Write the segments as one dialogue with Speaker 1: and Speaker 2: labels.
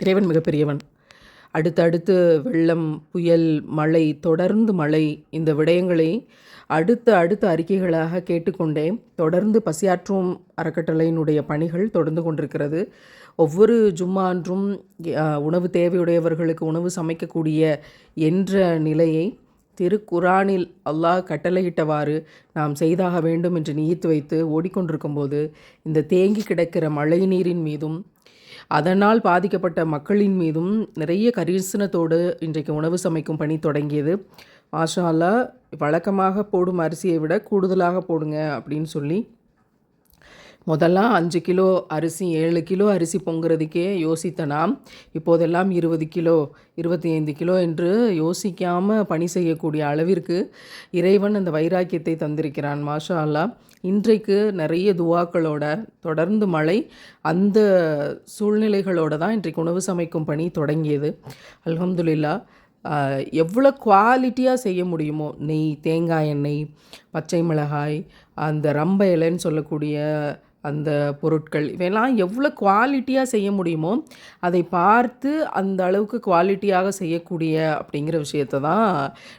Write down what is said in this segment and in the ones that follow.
Speaker 1: இறைவன் மிகப்பெரியவன். அடுத்தடுத்து வெள்ளம் புயல் மழை தொடர்ந்து மழை இந்த விடயங்களை அடுத்த அடுத்த அறிக்கைகளாக கேட்டுக்கொண்டே தொடர்ந்து பசியாற்றும் அறக்கட்டளையினுடைய பணிகள் தொடர்ந்து கொண்டிருக்கிறது. ஒவ்வொரு ஜும்மான்றும் உணவு தேவையுடையவர்களுக்கு உணவு சமைக்கக்கூடிய என்ற நிலையை திருக்குரானில் அல்லாஹ் கட்டளையிட்டவாறு நாம் செய்தாக வேண்டும் என்று நீத்து வைத்து ஓடிக்கொண்டிருக்கும்போது இந்த தேங்கி கிடக்கிற மழை நீரின் மீதும் அதனால் பாதிக்கப்பட்ட மக்களின் மீதும் நிறைய கரிசனத்தோடு இன்றைக்கு உணவு சமைக்கும் பணி தொடங்கியது. மாஷாலா வழக்கமாக போடும் அரிசியை விட கூடுதலாக போடுங்க அப்படின்னு சொல்லி முதல்லாம் அஞ்சு கிலோ அரிசி ஏழு கிலோ அரிசி பொங்குறதுக்கே யோசித்த நாம் இப்போதெல்லாம் இருபது கிலோ இருபத்தி ஐந்து கிலோ என்று யோசிக்காமல் பணி செய்யக்கூடிய அளவிற்கு இறைவன் அந்த வைராக்கியத்தை தந்திருக்கிறான். மாஷா அல்லா இன்றைக்கு நிறைய துவாக்களோட தொடர்ந்து மழை அந்த சூழ்நிலைகளோட தான் இன்றைக்கு உணவு சமைக்கும் பணி தொடங்கியது. அலமதுல்லா எவ்வளோ குவாலிட்டியாக செய்ய முடியுமோ நெய் தேங்காய் எண்ணெய் பச்சை மிளகாய் அந்த ரம்ப இலைன்னு சொல்லக்கூடிய அந்த பொருட்கள் இவையெல்லாம் எவ்வளோ குவாலிட்டியாக செய்ய முடியுமோ அதை பார்த்து அந்த அளவுக்கு குவாலிட்டியாக செய்யக்கூடிய அப்படிங்கிற விஷயத்தை தான்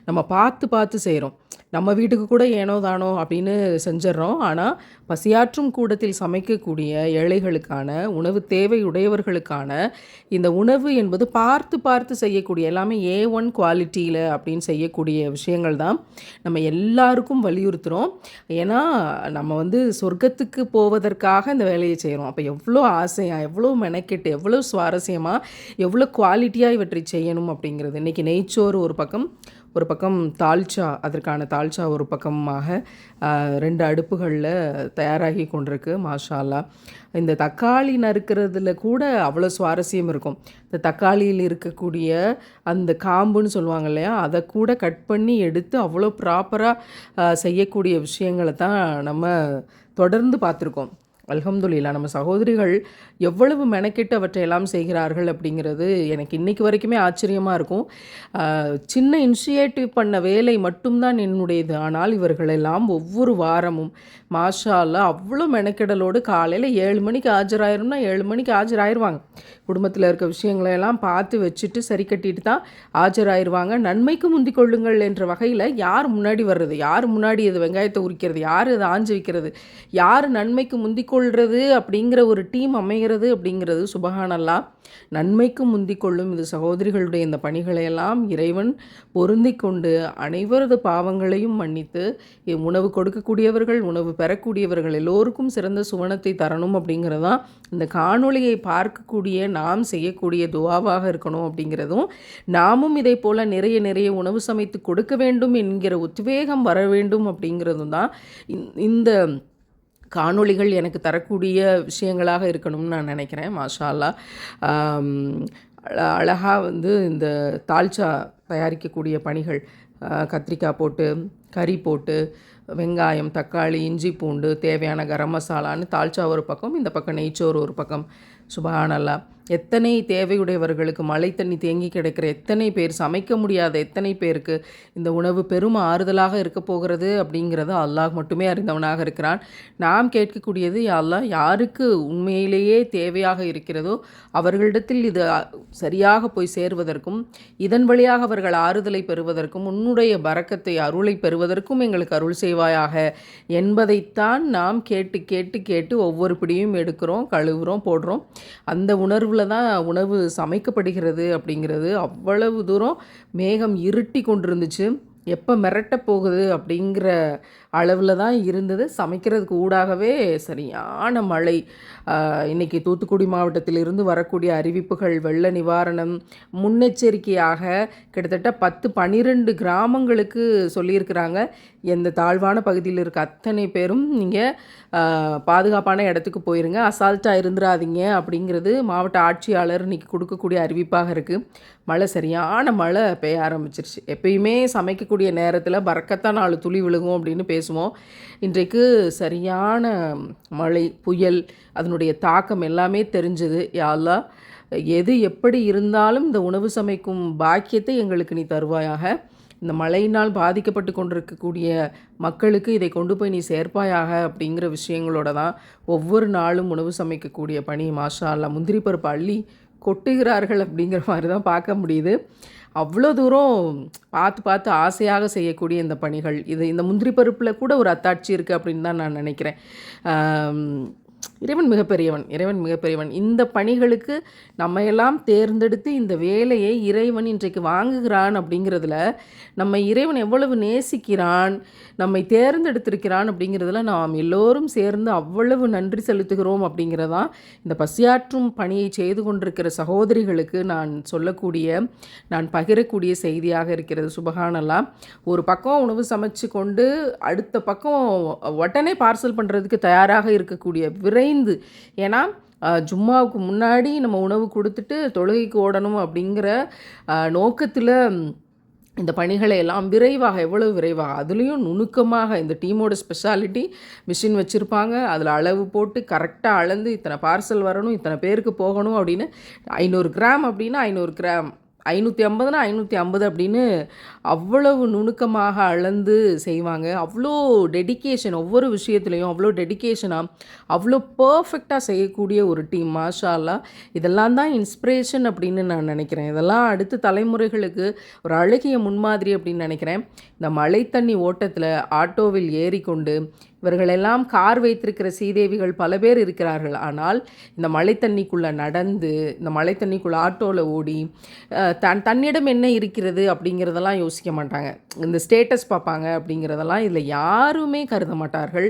Speaker 1: நம்ம பார்த்து பார்த்து செய்கிறோம் நம்ம வீட்டுக்கு கூட ஏனோ தானோ அப்படின்னு செஞ்சிடறோம். ஆனால் பசியாற்றும் கூடத்தில் சமைக்கக்கூடிய ஏழைகளுக்கான உணவு தேவை உடையவர்களுக்கான இந்த உணவு என்பது பார்த்து பார்த்து செய்யக்கூடிய எல்லாமே ஏ ஒன் குவாலிட்டியில் அப்படின்னு செய்யக்கூடிய விஷயங்கள் தான் நம்ம எல்லாருக்கும் வலியுறுத்துகிறோம் ஏன்னா நம்ம வந்து சொர்க்கத்துக்கு போவதற்காக இந்த வேலையை செய்கிறோம் அப்போ எவ்வளோ ஆசையாக எவ்வளோ மெனக்கெட்டு எவ்வளோ சுவாரஸ்யமாக எவ்வளோ குவாலிட்டியாக இவற்றை செய்யணும் அப்படிங்கிறது. இன்றைக்கி நெய்ச்சோறு ஒரு பக்கம் ஒரு பக்கம் தால்ச்சா அதற்கான தால்ச்சா ஒரு பக்கமாக ரெண்டு அடுப்புகளில் தயாராகி கொண்டிருக்கு மாஷாலா இந்த தக்காளி நறுக்கிறதுல கூட அவ்வளோ சுவாரஸ்யம் இருக்கும். இந்த தக்காளியில் இருக்கக்கூடிய அந்த காம்புன்னு சொல்லுவாங்க இல்லையா அதை கூட கட் பண்ணி எடுத்து அவ்வளோ ப்ராப்பராக செய்யக்கூடிய விஷயங்களை தான் நம்ம தொடர்ந்து பார்த்துருக்கோம். அல்ஹம்துல்லா நம்ம சகோதரிகள் எவ்வளவு மெனக்கெட்டு அவற்றையெல்லாம் செய்கிறார்கள் அப்படிங்கிறது எனக்கு இன்றைக்கு வரைக்குமே ஆச்சரியமாக இருக்கும். சின்ன இனிஷியேட்டிவ் பண்ண வேலை மட்டும்தான் என்னுடையது. ஆனால் இவர்களெல்லாம் ஒவ்வொரு வாரமும் மாஷால அவ்வளோ மெனக்கெடலோடு காலையில் ஏழு மணிக்கு ஆஜராயிரும்னா ஏழு மணிக்கு ஆஜராயிருவாங்க. குடும்பத்தில் இருக்க விஷயங்களையெல்லாம் பார்த்து வச்சுட்டு சரி கட்டிட்டு தான் ஆஜராயிருவாங்க. நன்மைக்கு முந்திக் கொள்ளுங்கள் என்ற வகையில் யார் முன்னாடி வர்றது? யார் முன்னாடி இது வெங்காயத்தை உரிக்கிறது? யார் இதை ஆஞ்சு வைக்கிறது? யார் நன்மைக்கு முந்திக் கொள்வது அப்படிங்கிற ஒரு டீம் அமைகிறது அப்படிங்கிறது சுபகானல்லா. நன்மைக்கு முந்திக் கொள்ளும் இது சகோதரிகளுடைய இந்த பணிகளை எல்லாம் இறைவன் பொருந்தி கொண்டு அனைவரது பாவங்களையும் மன்னித்து உணவு கொடுக்கக்கூடியவர்கள் உணவு பெறக்கூடியவர்கள் எல்லோருக்கும் சிறந்த சுவனத்தை தரணும் அப்படிங்கிறது தான் இந்த காணொளியை பார்க்கக்கூடிய நாம் செய்யக்கூடிய துவாவாக இருக்கணும் அப்படிங்கிறதும் நாமும் இதை போல் நிறைய நிறைய உணவு சமைத்து கொடுக்க வேண்டும் என்கிற உத்வேகம் வர வேண்டும் அப்படிங்கிறதும் தான் இந்த காணொளிகள் எனக்கு தரக்கூடிய விஷயங்களாக இருக்கணும்னு நான் நினைக்கிறேன் மாஷாலா அழகாக வந்து இந்த தால்ச்சா தயாரிக்கக்கூடிய பணிகள் கத்திரிக்காய் போட்டு கறி போட்டு வெங்காயம் தக்காளி இஞ்சி பூண்டு தேவையான கரம் மசாலான்னு தால்ச்சா ஒரு பக்கம் இந்த பக்கம் நெய்ச்சோறு ஒரு பக்கம். சுபஹானல்லா. எத்தனை தேவையுடையவர்களுக்கு மழை தண்ணி தேங்கி கிடைக்கிற எத்தனை பேர் சமைக்க முடியாத எத்தனை பேருக்கு இந்த உணவு பெரும் ஆறுதலாக இருக்க போகிறது அப்படிங்கிறது அல்லாஹ் மட்டுமே அறிந்தவனாக இருக்கிறான். நாம் கேட்கக்கூடியது அல்லாஹ் யாருக்கு உண்மையிலேயே தேவையாக இருக்கிறதோ அவர்களிடத்தில் இது சரியாக போய் சேர்வதற்கும் இதன் வழியாக அவர்கள் ஆறுதலை பெறுவதற்கும் உன்னுடைய பரக்கத்தை அருளை பெறுவதற்கும் எங்களுக்கு அருள் செய்வாயாக என்பதைத்தான் நாம் கேட்டு கேட்டு கேட்டு ஒவ்வொரு பிடியும் எடுக்கிறோம் கழுவுறோம் போடுறோம். அந்த உணர்வில் தான் உணவு சமைக்கப்படுகிறது அப்படிங்கிறது அவ்வளவு தூரம் மேகம் இருட்டி கொண்டிருந்துச்சு. எப்போ மிரட்ட போகுது அப்படிங்கிற அளவில் தான் இருந்தது. சமைக்கிறதுக்கு ஊடாகவே சரியான மழை. இன்றைக்கி இன்னைக்கு தூத்துக்குடி மாவட்டத்திலிருந்து வரக்கூடிய அறிவிப்புகள் வெள்ள நிவாரணம் முன்னெச்சரிக்கையாக கிட்டத்தட்ட பத்து பன்னிரெண்டு கிராமங்களுக்கு சொல்லியிருக்கிறாங்க. எந்த தாழ்வான பகுதியில் இருக்க அத்தனை பேரும் நீங்கள் பாதுகாப்பான இடத்துக்கு போயிருங்க. அசால்ட்டாக இருந்துடாதீங்க அப்படிங்கிறது மாவட்ட ஆட்சியாளர் இன்னைக்கு கொடுக்கக்கூடிய அறிவிப்பாக இருக்குது மழை சரியான மழை பெய்ய ஆரம்பிச்சிருச்சு. எப்பயுமே சமைக்கக்கூடிய நேரத்தில் பறக்கத்தான் நாலு துளி விழுகும் அப்படின்னு பேசுவோம். இன்றைக்கு சரியான மழை புயல் அதனுடைய தாக்கம் எல்லாமே தெரிஞ்சது. யாழ்லா எது எப்படி இருந்தாலும் இந்த உணவு சமைக்கும் பாக்கியத்தை எங்களுக்கு நீ தருவாயாக. இந்த மழையினால் பாதிக்கப்பட்டு கொண்டிருக்கக்கூடிய மக்களுக்கு இதை கொண்டு போய் நீ சேர்ப்பாயாக அப்படிங்கிற விஷயங்களோட தான் ஒவ்வொரு நாளும் உணவு சமைக்கக்கூடிய பணி. மாஷா அல்லா முந்திரி பருப்பு அள்ளி கொட்டுகிறார்கள் அப்படிங்கிற மாதிரி தான் பார்க்க முடியுது. அவ்வளோ தூரம் பார்த்து பார்த்து ஆசையாக செய்யக்கூடிய இந்த பணிகள். இது இந்த முந்திரி பருப்பில் கூட ஒரு அத்தாட்சி இருக்குது அப்படின்னு தான் நான் நினைக்கிறேன். இறைவன் மிகப்பெரியவன் இறைவன் மிகப்பெரியவன். இந்த பணிகளுக்கு நம்ம எல்லாம் தேர்ந்தெடுத்து இந்த வேலையை இறைவன் இன்றைக்கு வாங்குகிறான் அப்படிங்கிறதுல நம்ம இறைவன் எவ்வளவு நேசிக்கிறான் நம்மை தேர்ந்தெடுத்திருக்கிறான் அப்படிங்கிறதுல நாம் எல்லோரும் சேர்ந்து அவ்வளவு நன்றி செலுத்துகிறோம் அப்படிங்கிறதான் இந்த பசியாற்றும் பணியை செய்து கொண்டிருக்கிற சகோதரிகளுக்கு நான் சொல்லக்கூடிய நான் பகிரக்கூடிய செய்தியாக இருக்கிறது. சுபகானெல்லாம் ஒரு பக்கம் உணவு சமைச்சு கொண்டு அடுத்த பக்கம் உடனே பார்சல் பண்ணுறதுக்கு தயாராக இருக்கக்கூடிய விரை குறைந்து. ஏன்னா ஜும்மாவுக்கு முன்னாடி நம்ம உணவு கொடுத்துட்டு தொழுகைக்கு ஓடணும் அப்படிங்கிற நோக்கத்தில் இந்த பணிகளை எல்லாம் விரைவாக எவ்வளவு விரைவாக அதுலேயும் நுணுக்கமாக இந்த டீமோட ஸ்பெஷாலிட்டி மிஷின் வச்சுருப்பாங்க. அதில் அளவு போட்டு கரெக்டாக அளந்து இத்தனை பார்சல் வரணும் இத்தனை பேருக்கு போகணும் அப்படின்னு ஐநூறு கிராம் அப்படின்னா ஐநூறு கிராம். ஐநூற்றி ஐம்பதுனா ஐநூற்றி ஐம்பது அப்படின்னு அவ்வளவு நுணுக்கமாக அளந்து செய்வாங்க. அவ்வளோ டெடிகேஷன் ஒவ்வொரு விஷயத்துலையும் அவ்வளோ டெடிகேஷனாக அவ்வளோ பர்ஃபெக்டாக செய்யக்கூடிய ஒரு டீம் மாஷாலா இதெல்லாம் தான் இன்ஸ்பிரேஷன் அப்படின்னு நான் நினைக்கிறேன். இதெல்லாம் அடுத்த தலைமுறைகளுக்கு ஒரு அழகிய முன்மாதிரி அப்படின்னு நினைக்கிறேன். இந்த மழை தண்ணி ஓட்டத்தில் ஆட்டோவில் ஏறிக்கொண்டு இவர்களெல்லாம் கார் வைத்திருக்கிற சீதேவிகள் பல பேர் இருக்கிறார்கள். ஆனால் இந்த மழை தண்ணிக்குள்ளே நடந்து இந்த மழை தண்ணிக்குள்ளே ஆட்டோவில் ஓடி தன் தன்னிடம் என்ன இருக்கிறது அப்படிங்கிறதெல்லாம் யோசிக்க மாட்டாங்க. இந்த ஸ்டேட்டஸ் பார்ப்பாங்க அப்படிங்கிறதெல்லாம் இதில் யாருமே கருத மாட்டார்கள்.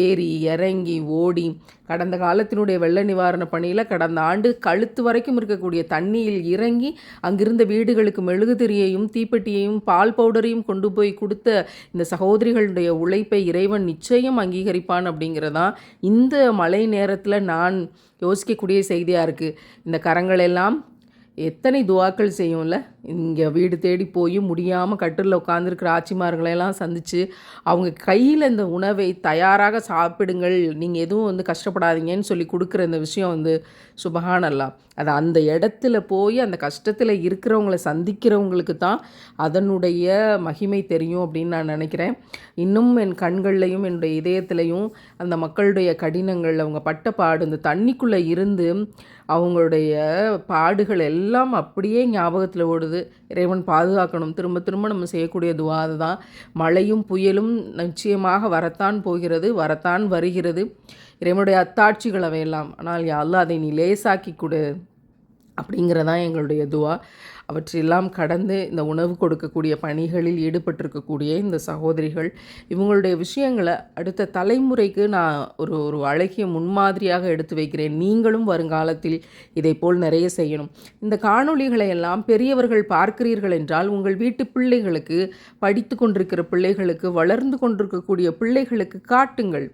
Speaker 1: ஏறி இறங்கி ஓடி கடந்த காலத்தினுடைய வெள்ள நிவாரண பணியில் கடந்த ஆண்டு கழுத்து வரைக்கும் இருக்கக்கூடிய தண்ணியில் இறங்கி அங்கிருந்த வீடுகளுக்கு மெழுகுதிரியையும் தீப்பெட்டியையும் பால் பவுடரையும் கொண்டு போய் கொடுத்த இந்த சகோதரிகளுடைய உழைப்பை இறைவன் நிச்சயம் அங்கீகரிப்பான் அப்படிங்கிறதான் இந்த மழை நேரத்தில் நான் யோசிக்கக்கூடிய செய்தியாக இருக்குது இந்த கரங்களெல்லாம் எத்தனை துவாக்கள் செய்யும்ல? இங்கே வீடு தேடி போய் முடியாமல் கட்டிலில் உட்காந்துருக்கிற ஆட்சிமார்களையெல்லாம் சந்தித்து அவங்க கையில் இந்த உணவை தயாராக சாப்பிடுங்கள் நீங்கள் எதுவும் வந்து கஷ்டப்படாதீங்கன்னு சொல்லி கொடுக்குற இந்த விஷயம் வந்து சுபகானல்லாம் அது அந்த இடத்துல போய் அந்த கஷ்டத்தில் இருக்கிறவங்கள சந்திக்கிறவங்களுக்கு தான் அதனுடைய மகிமை தெரியும் அப்படின்னு நான் நினைக்கிறேன். இன்னும் என் கண்கள்லையும் என்னுடைய இதயத்திலையும் அந்த மக்களுடைய கடினங்கள் அவங்க பட்ட பாடு இந்த தண்ணிக்குள்ளே இருந்து அவங்களுடைய பாடுகள் எல்லாம் அப்படியே ஞாபகத்தில் ஓடுது. இறைவன் பாதுகாக்கணும். திரும்ப திரும்ப நம்ம செய்யக்கூடிய துவா அதுதான். மழையும் புயலும் நிச்சயமாக வரத்தான் போகிறது வரத்தான் வருகிறது. இறைவனுடைய அத்தாட்சிகள் அவையெல்லாம். ஆனால் யாரும் அதை நீ லேசாக்கி கொடு அப்படிங்கிறதான் எங்களுடைய துவா. அவற்றையெல்லாம் கடந்து இந்த உணவு கொடுக்கக்கூடிய பணிகளில் ஈடுபட்டிருக்கக்கூடிய இந்த சகோதரிகள் இவங்களுடைய விஷயங்களை அடுத்த தலைமுறைக்கு நான் ஒரு ஒரு அழகிய முன்மாதிரியாக எடுத்து வைக்கிறேன். நீங்களும் வருங்காலத்தில் இதை போல் நிறைய செய்யணும். இந்த காணொளிகளை எல்லாம் பெரியவர்கள் பார்க்கிறீர்கள் என்றால் உங்கள் வீட்டு பிள்ளைகளுக்கு படித்து கொண்டிருக்கிற பிள்ளைகளுக்கு வளர்ந்து கொண்டிருக்கக்கூடிய பிள்ளைகளுக்கு காட்டுங்கள்.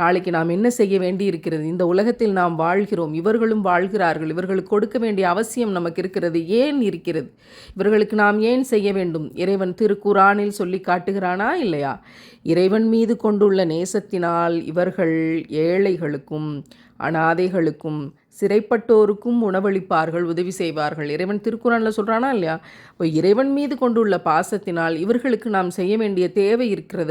Speaker 1: நாளைக்கு நாம் என்ன செய்ய வேண்டி இருக்கிறது இந்த உலகத்தில் நாம் வாழ்கிறோம். இவர்களும் வாழ்கிறார்கள். இவர்களுக்கு கொடுக்க வேண்டிய அவசியம் நமக்கு இருக்கிறது. ஏன் இருக்கிறது? இருக்கிறது. இவர்களுக்கு நாம் ஏன் செய்ய வேண்டும்? இறைவன் திருக்குறானில் சொல்லி காட்டுகிறானா இல்லையா? இறைவன் மீது கொண்டுள்ள நேசத்தினால் இவர்கள் ஏழைகளுக்கும் அனாதைகளுக்கும் சிறைப்பட்டோருக்கும் உணவளிப்பார்கள் உதவி செய்வார்கள். இறைவன் திருக்குறானில் சொல்கிறானா இல்லையா? இப்போ இறைவன் மீது கொண்டுள்ள பாசத்தினால் இவர்களுக்கு நாம் செய்ய வேண்டிய தேவை இருக்கிறது.